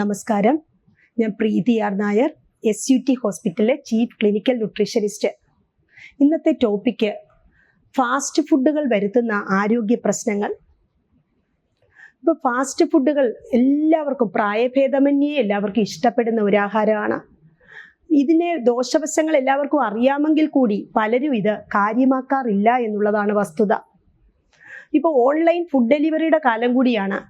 നമസ്കാരം. ഞാൻ Preethi R Nair S U T ഹോസ്പിറ്റലിലെ ചീഫ് ക്ലിനിക്കൽ ന്യൂട്രീഷനിസ്റ്റ്. ഇന്നത്തെ ടോപ്പിക്ക് ഫാസ്റ്റ് ഫുഡുകൾ വരുത്തുന്ന ആരോഗ്യ പ്രശ്നങ്ങൾ. ഇപ്പോൾ ഫാസ്റ്റ് ഫുഡുകൾ എല്ലാവർക്കും പ്രായഭേദമന്യേ എല്ലാവർക്കും ഇഷ്ടപ്പെടുന്ന ഒരു ആഹാരമാണ് ഇതിനെ ദോഷവശങ്ങൾ എല്ലാവർക്കും അറിയാമെങ്കിൽ കൂടി പലരും ഇത് കാര്യമാക്കാറില്ല എന്നുള്ളതാണ് വസ്തുത. ഇപ്പോൾ ഓൺലൈൻ ഫുഡ് ഡെലിവറിയുടെ കാലം കൂടിയാണ്.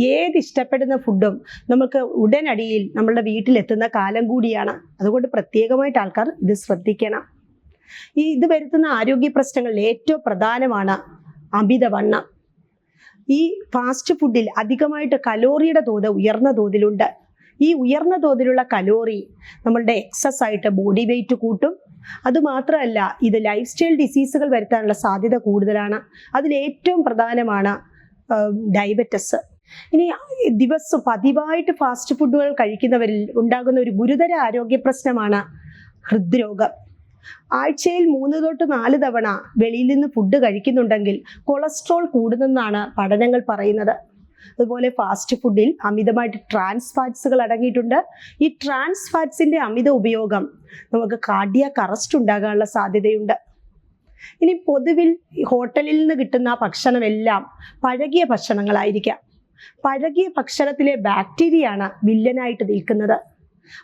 ഏത് ഇഷ്ടപ്പെടുന്ന ഫുഡും നമുക്ക് ഉടനടിയിൽ നമ്മളുടെ വീട്ടിലെത്തുന്ന കാലം കൂടിയാണ്. അതുകൊണ്ട് പ്രത്യേകമായിട്ട് ആൾക്കാർ ഇത് ശ്രദ്ധിക്കണം. ഈ ഇത് വരുത്തുന്ന ആരോഗ്യ പ്രശ്നങ്ങളിൽ ഏറ്റവും പ്രധാനമാണ് അമിതവണ്ണം. ഈ ഫാസ്റ്റ് ഫുഡിൽ അധികമായിട്ട് കലോറിയുടെ തോത് ഉയർന്ന തോതിലുണ്ട്. ഈ ഉയർന്ന തോതിലുള്ള കലോറി നമ്മളുടെ എക്സസ് ആയിട്ട് ബോഡി വെയിറ്റ് കൂട്ടും. അതുമാത്രമല്ല ഇത് ലൈഫ് സ്റ്റൈൽ ഡിസീസുകൾ വരുത്താനുള്ള സാധ്യത കൂടുതലാണ്. അതിൽ ഏറ്റവും പ്രധാനമാണ് ഡയബറ്റസ് ഇനി ദിവസം പതിവായിട്ട് ഫാസ്റ്റ് ഫുഡുകൾ കഴിക്കുന്നവരിൽ ഉണ്ടാകുന്ന ഒരു ഗുരുതര ആരോഗ്യ പ്രശ്നമാണ് ഹൃദ്രോഗം. ആഴ്ചയിൽ മൂന്ന് തൊട്ട് നാല് തവണ വെളിയിൽ നിന്ന് ഫുഡ് കഴിക്കുന്നുണ്ടെങ്കിൽ കൊളസ്ട്രോൾ കൂടുന്നെന്നാണ് പഠനങ്ങൾ പറയുന്നത്. അതുപോലെ ഫാസ്റ്റ് ഫുഡിൽ അമിതമായിട്ട് ട്രാൻസ് ഫാറ്റ്സുകൾ അടങ്ങിയിട്ടുണ്ട്. ഈ ട്രാൻസ് ഫാറ്റ്സിന്റെ അമിത ഉപയോഗം നമുക്ക് കാർഡിയാക് അറസ്റ്റ് ഉണ്ടാകാനുള്ള സാധ്യതയുണ്ട്. ഇനി പൊതുവിൽ ഹോട്ടലിൽ നിന്ന് കിട്ടുന്ന ഭക്ഷണമെല്ലാം പഴകിയ ഭക്ഷണങ്ങളായിരിക്കാം. പഴകിയ ഭക്ഷണത്തിലെ ബാക്ടീരിയയാണ് വില്ലനായിട്ട് നിൽക്കുന്നത്.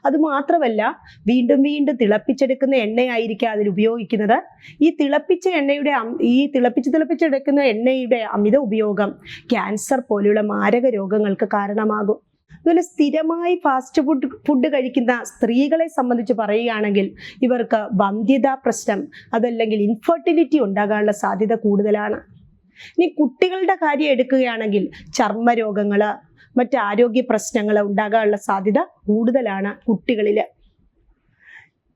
അതുമാത്രമല്ല വീണ്ടും വീണ്ടും തിളപ്പിച്ചെടുക്കുന്ന എണ്ണയായിരിക്കാം അതിൽ ഉപയോഗിക്കുന്നത്. ഈ തിളപ്പിച്ച എണ്ണയുടെ ഈ തിളപ്പിച്ച് തിളപ്പിച്ചെടുക്കുന്ന എണ്ണയുടെ അമിത ഉപയോഗം ക്യാൻസർ പോലെയുള്ള മാരക രോഗങ്ങൾക്ക് കാരണമാകും. അതുപോലെ സ്ഥിരമായി ഫാസ്റ്റ് ഫുഡ് ഫുഡ് കഴിക്കുന്ന സ്ത്രീകളെ സംബന്ധിച്ച് പറയുകയാണെങ്കിൽ ഇവർക്ക് വന്ധ്യതാ പ്രശ്നം അതല്ലെങ്കിൽ ഇൻഫെർട്ടിലിറ്റി ഉണ്ടാകാനുള്ള സാധ്യത കൂടുതലാണ്. ഇനി കുട്ടികളുടെ കാര്യം എടുക്കുകയാണെങ്കിൽ ചർമ്മരോഗങ്ങൾ മറ്റ് ആരോഗ്യ പ്രശ്നങ്ങൾ ഉണ്ടാകാനുള്ള സാധ്യത കൂടുതലാണ് കുട്ടികളിൽ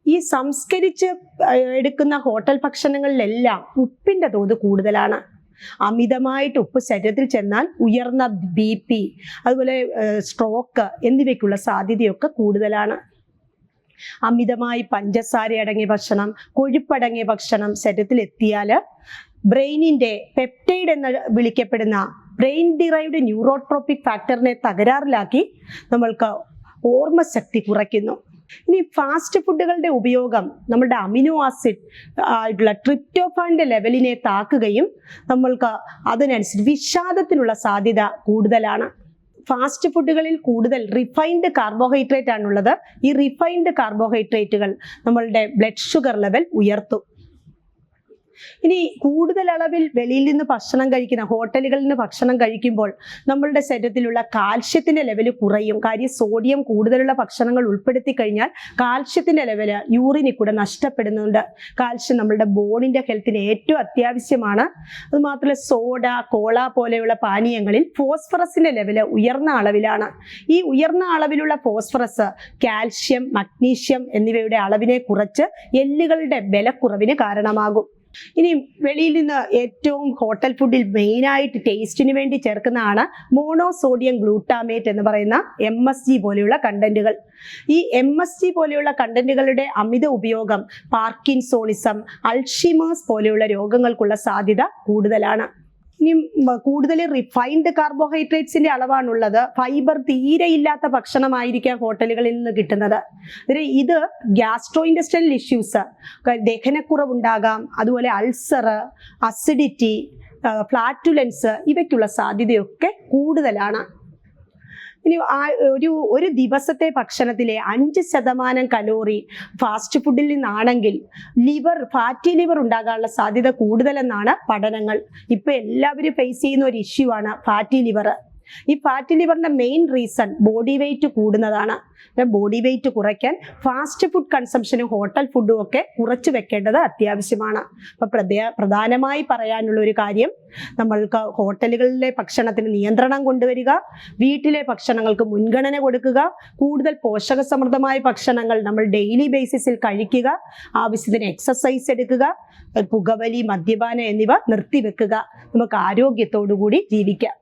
ഈ സംസ്കരിച്ച് എടുക്കുന്ന ഹോട്ടൽ ഭക്ഷണങ്ങളിലെല്ലാം ഉപ്പിന്റെ തോത് കൂടുതലാണ്. അമിതമായിട്ട് ഉപ്പ് ശരീരത്തിൽ ചെന്നാൽ ഉയർന്ന ബി പി അതുപോലെ സ്ട്രോക്ക് എന്നിവയ്ക്കുള്ള സാധ്യതയൊക്കെ കൂടുതലാണ്. അമിതമായി പഞ്ചസാര അടങ്ങിയ ഭക്ഷണം കൊഴുപ്പടങ്ങിയ ഭക്ഷണം ശരീരത്തിൽ എത്തിയാൽ ബ്രെയിനിന്റെ പെപ്റ്റൈഡ് എന്ന് വിളിക്കപ്പെടുന്ന ബ്രെയിൻ ഡിറൈവ്ഡ് ന്യൂറോട്രോപ്പിക് ഫാക്ടറിനെ തകരാറിലാക്കി നമ്മൾക്ക് ഓർമ്മശക്തി കുറയ്ക്കുന്നു. ഇനി ഫാസ്റ്റ് ഫുഡുകളുടെ ഉപയോഗം നമ്മുടെ അമിനോ ആസിഡ് ആയിട്ടുള്ള ട്രിപ്റ്റോഫാന്റെ ലെവലിനെ താക്കുകയും നമ്മൾക്ക് അതിനനുസരിച്ച് വിഷാദത്തിനുള്ള സാധ്യത കൂടുതലാണ്. ഫാസ്റ്റ് ഫുഡുകളിൽ കൂടുതൽ റിഫൈൻഡ് കാർബോഹൈഡ്രേറ്റ് ആണുള്ളത്. ഈ റിഫൈൻഡ് കാർബോഹൈഡ്രേറ്റുകൾ നമ്മളുടെ ബ്ലഡ് ഷുഗർ ലെവൽ ഉയർത്തും. ഇനി കൂടുതൽ അളവിൽ വെളിയിൽ നിന്ന് ഭക്ഷണം കഴിക്കുന്ന ഹോട്ടലുകളിൽ നിന്ന് ഭക്ഷണം കഴിക്കുമ്പോൾ നമ്മളുടെ ശരീരത്തിലുള്ള കാൽഷ്യത്തിന്റെ ലെവൽ കുറയും. കാര്യം സോഡിയം കൂടുതലുള്ള ഭക്ഷണങ്ങൾ ഉൾപ്പെടുത്തി കഴിഞ്ഞാൽ കാൽഷ്യത്തിന്റെ ലെവൽ യൂറിനിൽ കൂടെ നഷ്ടപ്പെടുന്നുണ്ട്. കാൽഷ്യം നമ്മളുടെ ബോണിന്റെ ഹെൽത്തിന് ഏറ്റവും അത്യാവശ്യമാണ്. അതുമാത്രമല്ല സോഡ കോള പോലെയുള്ള പാനീയങ്ങളിൽ ഫോസ്ഫറസിന്റെ ലെവൽ ഉയർന്ന അളവിലാണ്. ഈ ഉയർന്ന അളവിലുള്ള ഫോസ്ഫറസ് കാൽഷ്യം മഗ്നീഷ്യം എന്നിവയുടെ അളവിനെ കുറച്ച് എല്ലുകളുടെ ബലക്കുറവിന് കാരണമാകും. ഇനി വെളിയിൽ നിന്ന് ഏറ്റവും ഹോട്ടൽ ഫുഡിൽ മെയിനായിട്ട് ടേസ്റ്റിന് വേണ്ടി ചേർക്കുന്നതാണ് മോണോസോഡിയം ഗ്ലൂട്ടാമേറ്റ് എന്ന് പറയുന്ന എം എസ് ജി പോലെയുള്ള കണ്ടന്റുകൾ ഈ എം എസ് ജി പോലെയുള്ള കണ്ടന്റുകളുടെ അമിത ഉപയോഗം പാർക്കിൻസോണിസം അൾഷിമേഴ്സ് പോലെയുള്ള രോഗങ്ങൾക്കുള്ള സാധ്യത കൂടുതലാണ്. ഇനി കൂടുതൽ റിഫൈൻഡ് കാർബോഹൈഡ്രേറ്റ്സിന്റെ അളവാണുള്ളത്. ഫൈബർ തീരെ ഇല്ലാത്ത ഭക്ഷണമായിരിക്കാം ഹോട്ടലുകളിൽ നിന്ന് കിട്ടുന്നത്. ഇത് ഗ്യാസ്ട്രോ ഇൻഡസ്ട്രിയൽ ഇഷ്യൂസ് ദഹനക്കുറവുണ്ടാകാം അതുപോലെ അൾസർ അസിഡിറ്റി ഫ്ലാറ്റുലൻസ് ഇവയ്ക്കുള്ള സാധ്യതയൊക്കെ കൂടുതലാണ്. ഇനി ഒരു ഒരു ദിവസത്തെ ഭക്ഷണത്തിലെ അഞ്ച് ശതമാനം കലോറി ഫാസ്റ്റ് ഫുഡിൽ നിന്നാണെങ്കിൽ ലിവർ ഫാറ്റി ലിവർ ഉണ്ടാകാനുള്ള സാധ്യത കൂടുതലെന്നാണ് പഠനങ്ങൾ. ഇപ്പൊ എല്ലാവരും ഫേസ് ചെയ്യുന്ന ഒരു ഇഷ്യൂ ആണ് ഫാറ്റി ലിവർ. ഈ ഫാറ്റ് ലിവറിന്റെ മെയിൻ റീസൺ ബോഡി വെയിറ്റ് കൂടുന്നതാണ്. ബോഡി വെയിറ്റ് കുറയ്ക്കാൻ ഫാസ്റ്റ് ഫുഡ് കൺസംഷനും ഹോട്ടൽ ഫുഡും ഒക്കെ കുറച്ച് വെക്കേണ്ടത് അത്യാവശ്യമാണ്. അപ്പൊ പ്രധാ പ്രധാനമായി പറയാനുള്ള ഒരു കാര്യം നമ്മൾക്ക് ഹോട്ടലുകളിലെ ഭക്ഷണത്തിന് നിയന്ത്രണം കൊണ്ടുവരിക വീട്ടിലെ ഭക്ഷണങ്ങൾക്ക് മുൻഗണന കൊടുക്കുക കൂടുതൽ പോഷകസമൃദ്ധമായ ഭക്ഷണങ്ങൾ നമ്മൾ ഡെയിലി ബേസിസിൽ കഴിക്കുക ആവശ്യത്തിന് എക്സസൈസ് എടുക്കുക പുകവലി മദ്യപാനം എന്നിവ നിർത്തിവെക്കുക. നമുക്ക് ആരോഗ്യത്തോടു കൂടി ജീവിക്കാം.